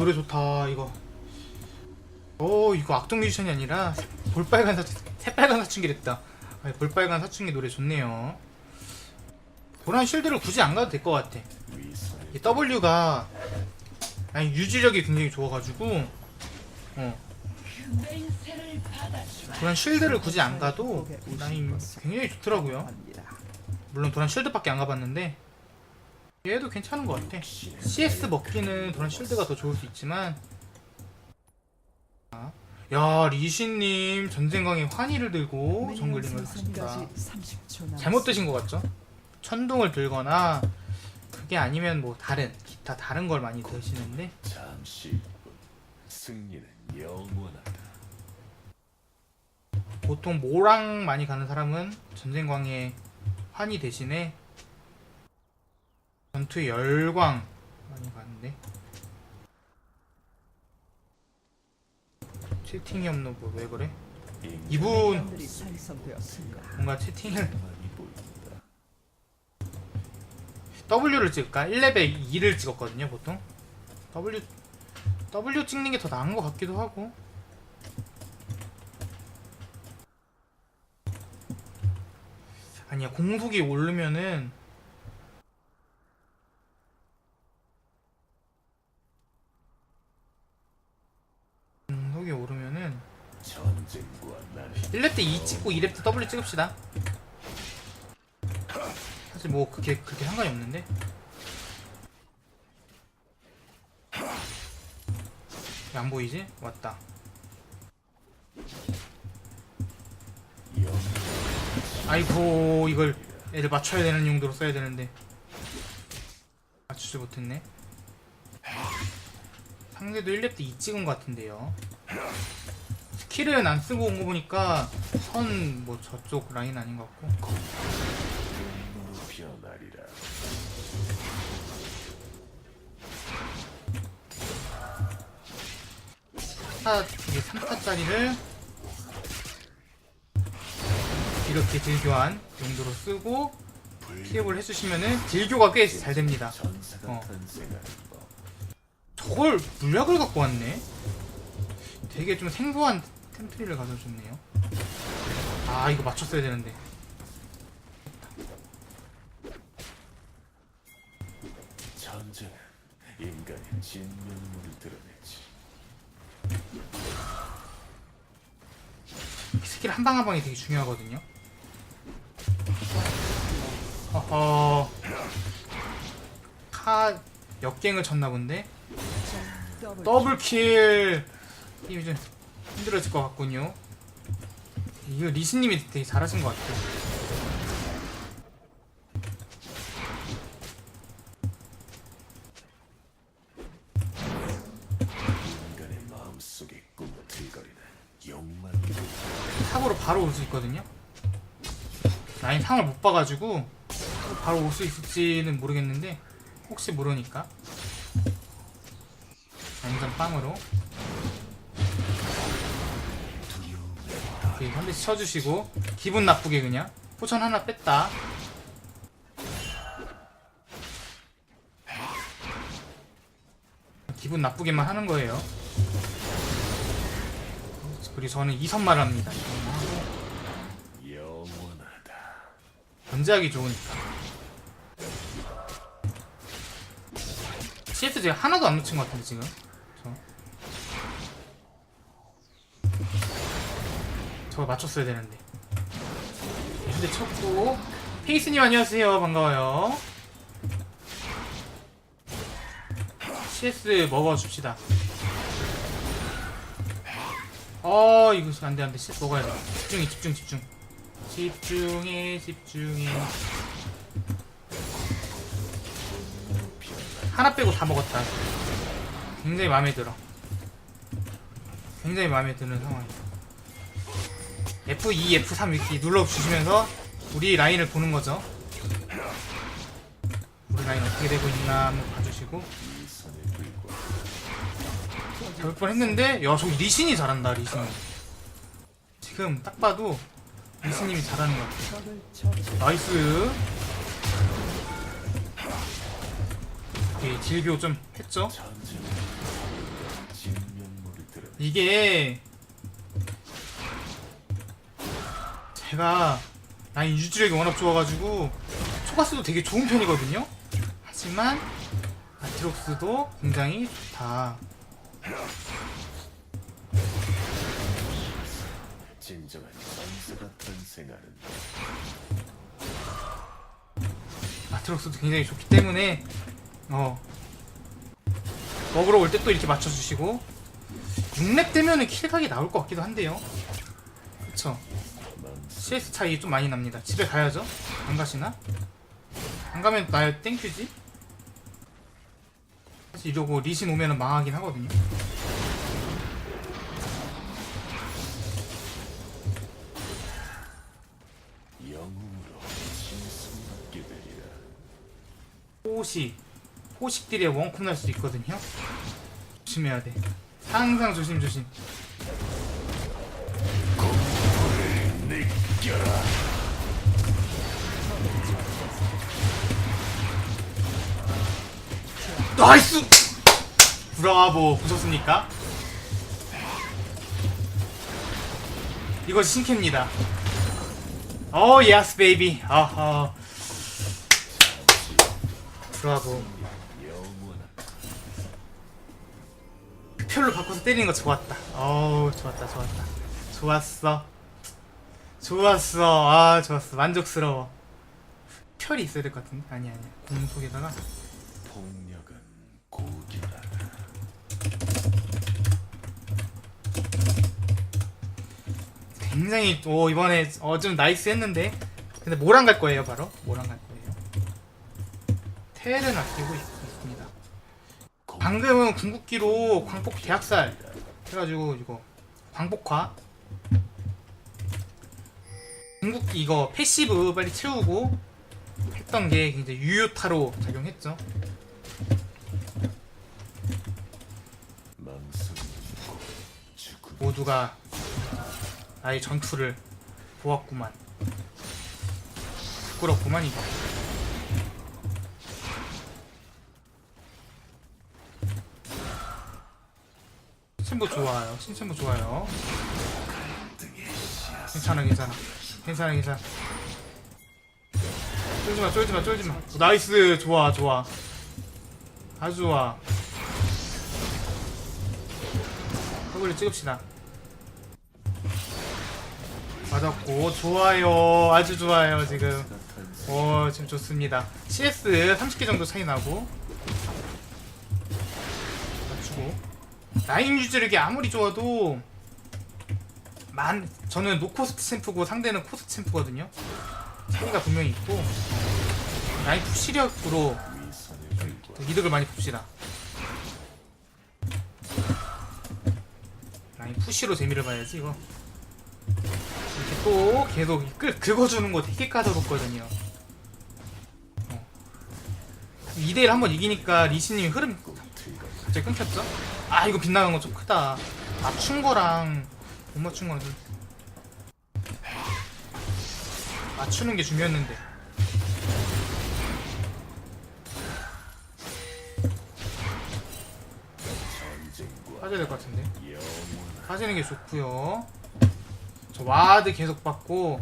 노래 좋다 이거. 오 이거 악동 뮤지션이 아니라 볼빨간 사 새빨간 사춘기 됐다. 아니, 볼빨간 사춘기 노래 좋네요. 보란 쉴드를 굳이 안 가도 될 것 같아. 이 W가 아니 유지력이 굉장히 좋아가지고 어. 도란 쉴드를 굳이 안 가도 라인 굉장히 좋더라고요. 물론 도란 쉴드밖에 안 가봤는데 얘도 괜찮은 것 같아. CS 먹기는 도란 쉴드가 더 좋을 수 있지만. 아, 야 리신님 전쟁광에 환희를 들고 정글링을 하신다. 잘못 드신 것 같죠? 천둥을 들거나 그게 아니면 뭐 다른 기타 다른 걸 많이 드시는데. 잠시 승리는 영원하다. 보통 모랑 많이 가는 사람은 전쟁광에 환희 대신에 전투의 열광 많이 가는데 채팅이 없는 거왜 그래? 이분 뭔가 채팅을. W를 찍을까? 1레벨 2를 찍었거든요 보통 W W 찍는 게 더 나은 것 같기도 하고 아니야 공속이 오르면은 공속이 오르면은 전쟁과 나를 1렙 때 2 찍고 2렙 때 W 찍읍시다. 사실 뭐 그게 그렇게 상관이 없는데. 왜안 보이지? 왔다. 영 아이고 이걸 애를 맞춰야 되는 용도로 써야 되는데. 맞추지 못했네. 상대도 1렙 때 2 찍은 것 같은데요 스킬은 안 쓰고 온 거 보니까 선 뭐 저쪽 라인 아닌 것 같고 변하리라. 타 이게 3타짜리를 이렇게 딜교환 용도로 쓰고 피업을 해주시면은 딜교가 꽤 잘 됩니다 어. 저걸 물약을 갖고 왔네 되게 좀 생소한 템트리를 가져줬네요. 아 이거 맞췄어야 되는데. 전쟁은 인간의 진면모를 드러내지. 이 스킬 한 방 한 방이 되게 중요하거든요. 어허. 카 역갱을 쳤나 본데? 더블킬! 이게 좀 힘들어질 것 같군요. 이거 리스님이 되게 잘하신 것 같아요. 탑으로 바로 올 수 있거든요. 라인 상을 못 봐가지고 바로 올 수 있을지는 모르겠는데 혹시 모르니까. 완전 빵으로 오케이 한 대씩 쳐주시고 기분 나쁘게 그냥 포천 하나 뺐다. 기분 나쁘게만 하는 거예요. 그리고 저는 이선말 합니다. 견제하기 좋으니까. CS 제가 하나도 안 놓친 것 같은데 지금 저 저거 맞췄어야 되는데. 근데 쳤고. 페이스님 안녕하세요. 반가워요. CS 먹어줍시다. 어 이거 안 돼 안 돼. CS 먹어야 돼. 집중해 집중 집중. 집중해 집중해. 하나 빼고 다 먹었다. 굉장히 마음에 들어. 굉장히 마음에 드는 상황이야 F2, F3 이렇게 눌러주시면서 우리 라인을 보는 거죠. 우리 라인 어떻게 되고 있나 한번 봐주시고. 잡을 뻔 했는데 야 저기 리신이 잘한다 리신. 지금 딱 봐도 리신님이 잘하는 것 같아. 나이스. 오케이 딜교 좀 했죠? 이게 제가 라인 유지력이 워낙 좋아가지고 초가스도 되게 좋은 편이거든요. 하지만 아트록스도 굉장히 좋다. 진정한 선수 같은 생활은 아트록스도 굉장히 좋기 때문에 어 먹으러 올 때 또 이렇게 맞춰주시고 6렙 되면은 킬각이 나올 것 같기도 한데요. CS 차이 좀 많이 납니다. 집에 가야죠. 안 가시나? 안 가면 나 땡큐지? 사실 이러고 리신 오면은 망하긴 하거든요. 호식 호식들의 원콤 날 수도 있거든요. 조심해야 돼. 항상 조심조심. 느껴라. 나이스! 브라보 보셨습니까? 이것이 신캐입니다. 오 예스 베이비. 아하. 브라보. 표를 바꿔서 때리는 거 좋았다. 어우 좋았다 좋았다. 좋았어. 좋았어. 아 좋았어. 만족스러워. 별이 있어야 될 것 같은데 아니 아니야. 공 속에다가 폭력은 고기라. 굉장히 오 이번에 어 좀 나이스 했는데 근데 모랑 갈 거예요 바로 모랑 갈 거예요. 텔은 아끼고 있, 있습니다. 방금은 궁극기로 광폭 대학살 해가지고 이거 광폭화 궁극기 이거 패시브 빨리 채우고 했던 게 굉장히 유효타로 작용했죠. 모두가 나의 전투를 보았구만. 부끄럽구만 이거. 신부 좋아요. 신친부 좋아요. 괜찮아 괜찮아. 괜찮아 괜찮아. 쫄지마 쫄지마 쫄지마. 나이스 좋아 좋아. 아주 좋아. 더블 찍읍시다. 맞았고 좋아요 아주 좋아요 지금 오 지금 좋습니다 CS 30개 정도 차이 나고 맞추고 라인 유지력이 아무리 좋아도 만 저는 노코스트 챔프고 상대는 코스트 챔프거든요 차이가 분명히 있고 라인 푸시력으로 이득을 많이 봅시다 라인 푸시로 재미를 봐야지 이거 이렇게 또 계속 끌 긁어주는 거 되게 까다롭거든요 어. 2대1 한번 이기니까 리시님이 흐름. 갑자기 끊겼죠? 아 이거 빗나간 거 좀 크다 맞춘 거랑 못 맞춘 거랑 좀 맞추는 게 중요했는데. 빠져야 될 것 같은데. 빠지는 게 좋고요. 저 와드 계속 받고.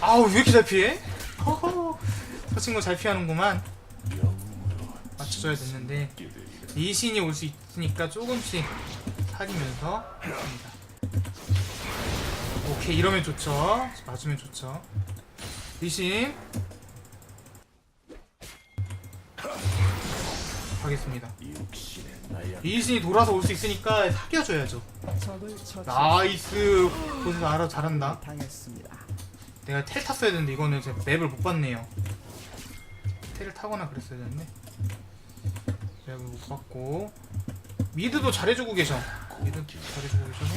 아우 왜 이렇게 잘 피해? 허허. 저 친구 잘 피하는구만 맞춰줘야 됐는데. 리신이 올 수 있으니까 조금씩 사리면서 합니다. 오케이 이러면 좋죠. 맞으면 좋죠. 리신. 가겠습니다. 리신이 돌아서 올 수 있으니까 사겨줘야죠. 나이스. 보스 알아 잘한다. 내가 텔 탔어야 되는데 이거는 제가 맵을 못 봤네요. 텔을 타거나 그랬어야 되는데 맵을 못 봤고. 미드도 잘해주고 계셔. 미드 잘해주고 계셔서.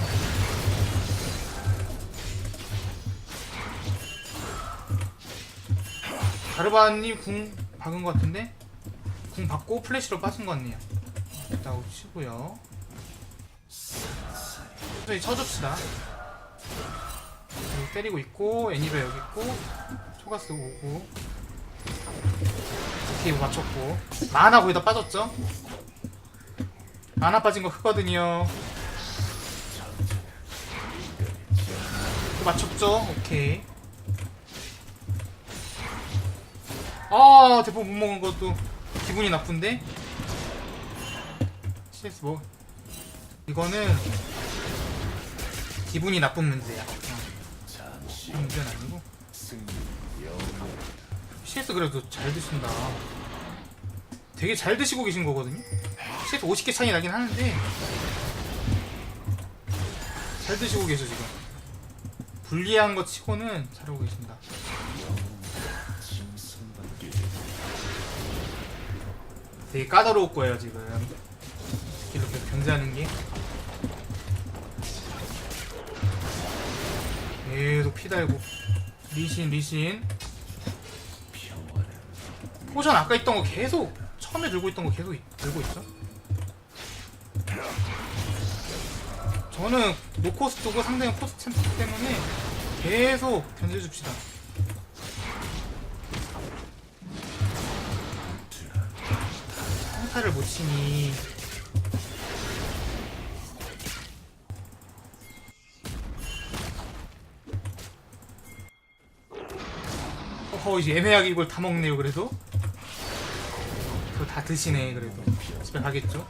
가르바님 궁 박은 것 같은데? 궁 받고 플래시로 빠진 것 같네요. 일단 치고요. 천천히 쳐줍시다. 때리고 있고 애니베 여기 있고 초가스 오고 오케이 맞췄고 만화 거의 다 빠졌죠? 만화 빠진 거 크거든요 또 맞췄죠? 오케이 아 대포 못 먹은 것도 기분이 나쁜데? CS 뭐 이거는 기분이 나쁜 문제야 어, 문제는 아니고 CS 그래도 잘 드신다. 되게 잘 드시고 계신 거거든요. CS 50개 차이 나긴 하는데 잘 드시고 계셔 지금. 불리한 거 치고는 잘하고 계신다. 되게 까다로울 거예요 지금. 이렇게 견제하는 게. 계속 피 달고 리신 리신 포션 아까 있던 거 계속 처음에 들고 있던 거 계속 이- 들고 있죠? 저는 노코스트고 상대는 코스트 때문에 계속 견제줍시다. 평타를 못 치니 어허 이제 애매하게 이걸 다 먹네요 그래도 다 드시네 그래도. 집에 가겠죠?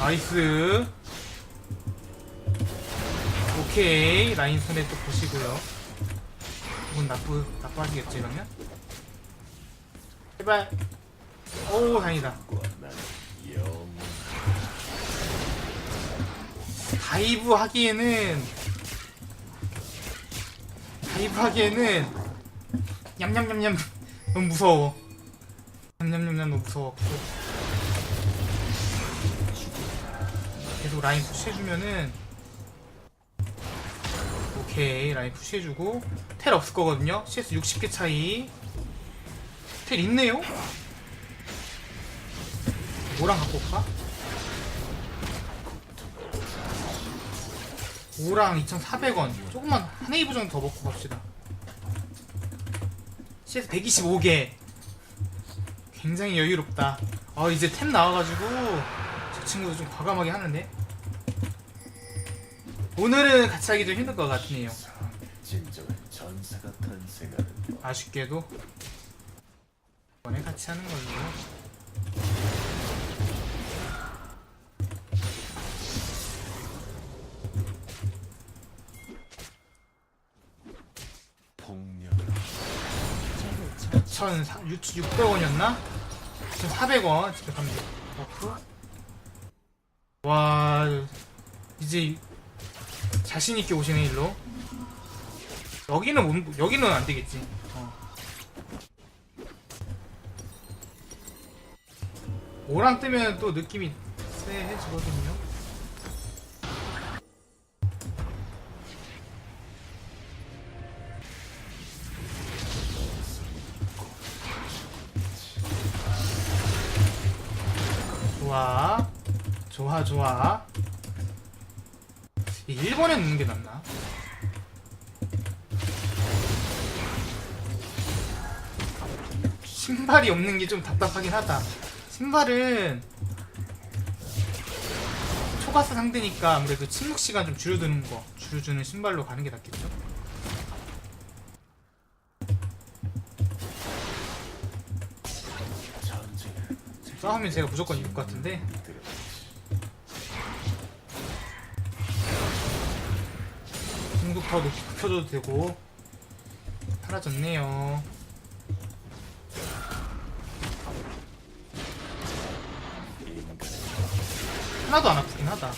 나이스. 오케이. 라인 손에 또 보시고요. 기분 나쁘 나빠지겠지 이러면? 제발. 오 다행이다. 다이브 하기에는 다이브 하기에는 냠냠냠냠. 너무 무서워 냠냠냠냠 너무 무서워 계속 라인 푸시해주면은 오케이 라인 푸시해주고. 텔 없을 거거든요. CS 60개 차이. 텔 있네요? 뭐랑 갖고 올까? 5랑 2,400원. 조금만 한 웨이브 정도 더 먹고 갑시다. CS 125개 굉장히 여유롭다. 아 이제 템 나와가지고 저 친구도 좀 과감하게 하는데. 오늘은 같이 하기 좀 힘들 것 같네요. 진정한 전사가 탄생하는 아쉽게도 이번에 같이 하는 걸로 1,600원이었나? 1,400원 집에 가면 와 이제 자신 있게 오시네 일로. 여기는 못, 여기는 안 되겠지. 어. 오랑 뜨면 또 느낌이 쎄해지거든요 좋아 좋아 좋아 이 1번에 넣는 게 낫나? 신발이 없는 게 좀 답답하긴 하다 신발은 초가스 상대니까 아무래도 침묵 시간 좀 줄여두는 거 줄여주는 신발로 가는 게 낫겠죠? 싸우면 제가 무조건 이길 것 같은데. 중독 더 높이 켜줘도 되고. 사라졌네요. 하나도 안 아프긴 하다.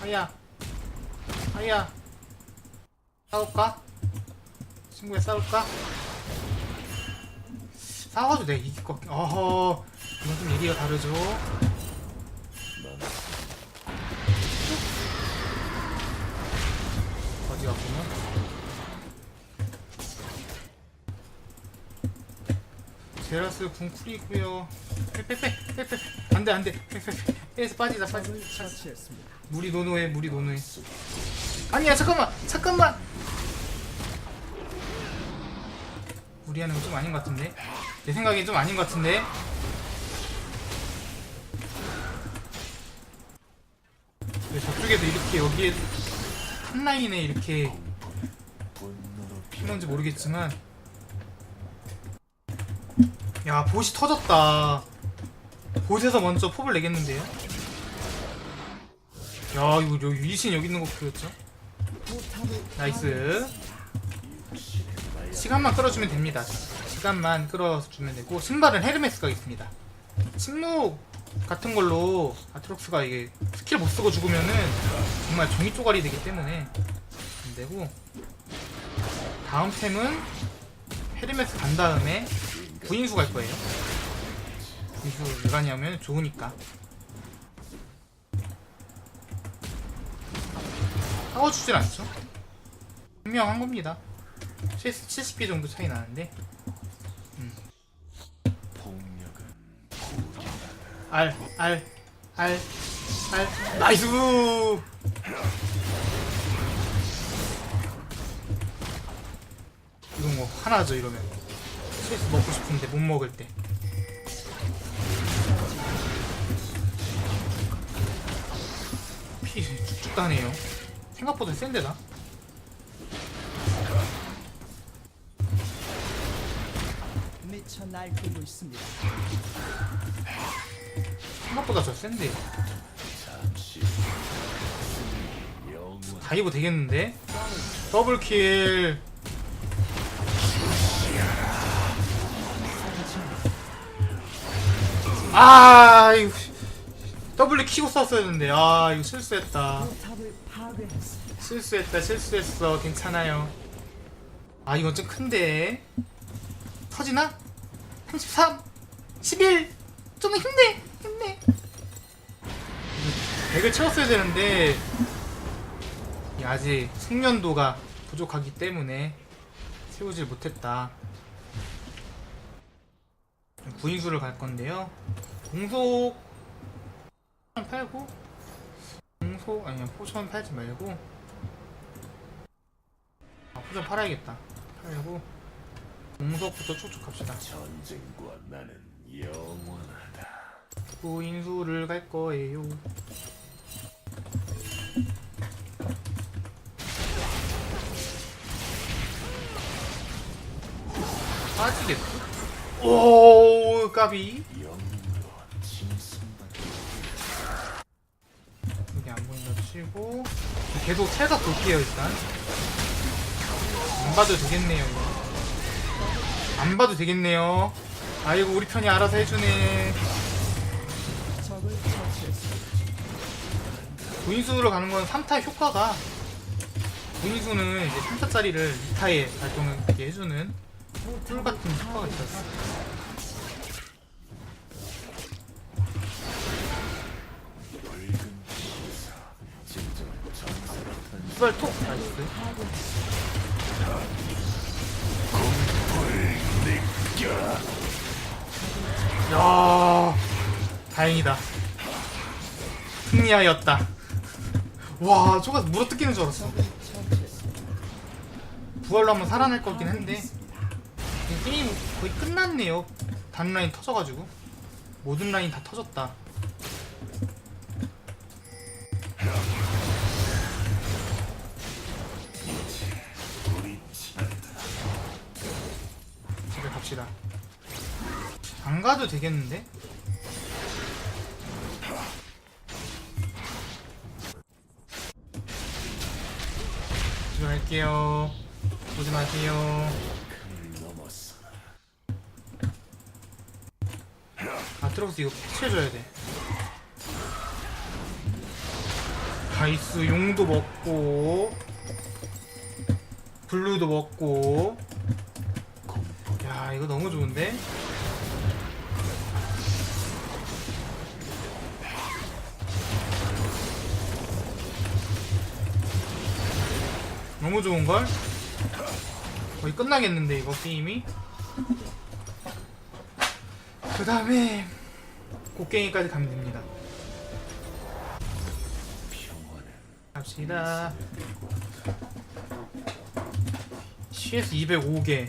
하야. 하야. 싸울까? 친구야 싸울까? 싸워도 내가 이길 것 같긴 어허 이건 좀 얘기가 다르죠? 넌 어디 갔구나? 제라스 궁쿨이고요. 빼빼빼빼빼 안돼 안돼. 빼빼빼. 빼서 빠지자 빠지자. 물이 노노해 물이 노노해. 아니야 잠깐만 잠깐만. 무리하는 건좀 아닌 것 같은데 내 생각엔 좀 아닌 것 같은데. 왜 저쪽에도 이렇게 여기에 한 라인에 이렇게 피는지 모르겠지만. 야 보시 터졌다. 보스에서 먼저 폭을 내겠는데요? 야 이거 여기 위신 여기 있는 거 보였죠? 나이스. 시간만 끌어주면 됩니다 시간만 끌어주면 되고 신발은 헤르메스가 있습니다 침묵 같은 걸로 아트록스가 이게 스킬 못 쓰고 죽으면은 정말 종이 쪼가리 되기 때문에 안 되고 다음 템은 헤르메스 간 다음에 구인수 갈 거예요. 구인수 왜 가냐면 좋으니까. 싸워주질 않죠. 분명한 겁니다. 70개 정도 차이 나는데 알, 알, 알, 알, 나이스! 이건 뭐 하나죠 이러면. 스트레스 먹고 싶은데 못 먹을 때. 피 쭉쭉 따네요. 생각보다 센데다? 미쳐 날뛰고 있습니다. 생각보다 저 센데. 다이브 되겠는데? 더블킬. 아 이거 더블 키고 썼어야 했는데. 아 이거 실수했다. 실수했다 실수했어. 괜찮아요. 아 이건 좀 큰데. 터지나? 33 11 좀 힘내 힘내. 100을 채웠어야 되는데 이 아직 숙련도가 부족하기 때문에 채우질 못했다. 구인수를 갈 건데요. 공속 팔고 공속 아니야 포션 팔지 말고 아 포션 팔아야겠다. 팔고 공속부터 쭉쭉 갑시다. 전쟁과 나는 영원하 다 구인수를 갈 거예요. 빠지겠다 오 까비. 여기 안 보인다 치고. 계속 살각 볼게요 일단. 안 봐도 되겠네요 이거. 안 봐도 되겠네요. 아이고 우리 편이 알아서 해주네 구인수로 가는 건 3타 효과가 구인수는 이제 3타짜리를 2타에 발동하게 해주는 꿀 같은 효과가 있었어 수발 톡! 나이스. 야 다행이다. 승리하였다 와 저거 물어 뜯기는 줄 알았어. 부활로 한번 살아날 거긴 한데. 이 게임 거의 끝났네요. 단 라인 터져가지고. 모든 라인 다 터졌다. 집에 갑시다. 안 가도 되겠는데? 갈게요 오지 마세요 아트록스 이거 패치해줘야 돼. 다이스 용도 먹고 블루도 먹고 야 이거 너무 좋은데? 너무 좋은걸? 거의 끝나겠는데 이거 게임이? 그 다음에 곡괭이까지 가면 됩니다 갑시다 CS 205개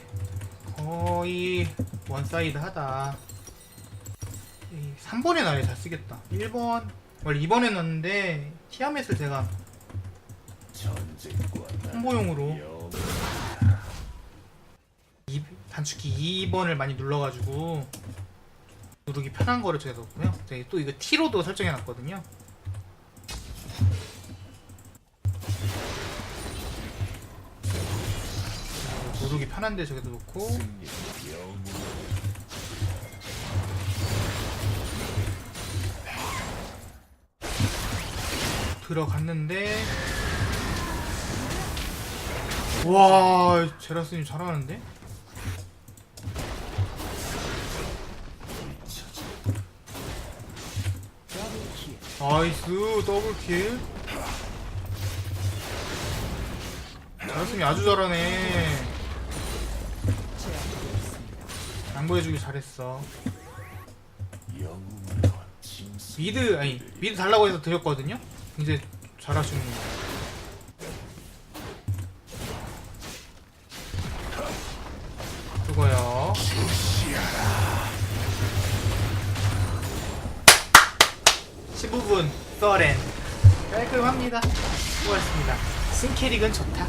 거의 원사이드 하다. 3번에 나야 잘 쓰겠다. 1번. 원래 2번에 넣었는데, 티아멧을 제가 전쟁과 홍보용으로 영 이- 단축키 2번을 많이 눌러가지고 누르기 편한 거를 제가 넣었고요. 제가 또 이거 T로도 설정해놨거든요. 누르기 편한데 저기도 놓고 들어갔는데 와 제라스님 잘하는데? 나이스 더블킬 제라스님 아주 잘하네. 양보해주기 잘했어 미드 아니 미드 달라고 해서 드렸거든요 이제 잘하시는 그거 승캐릭은 좋다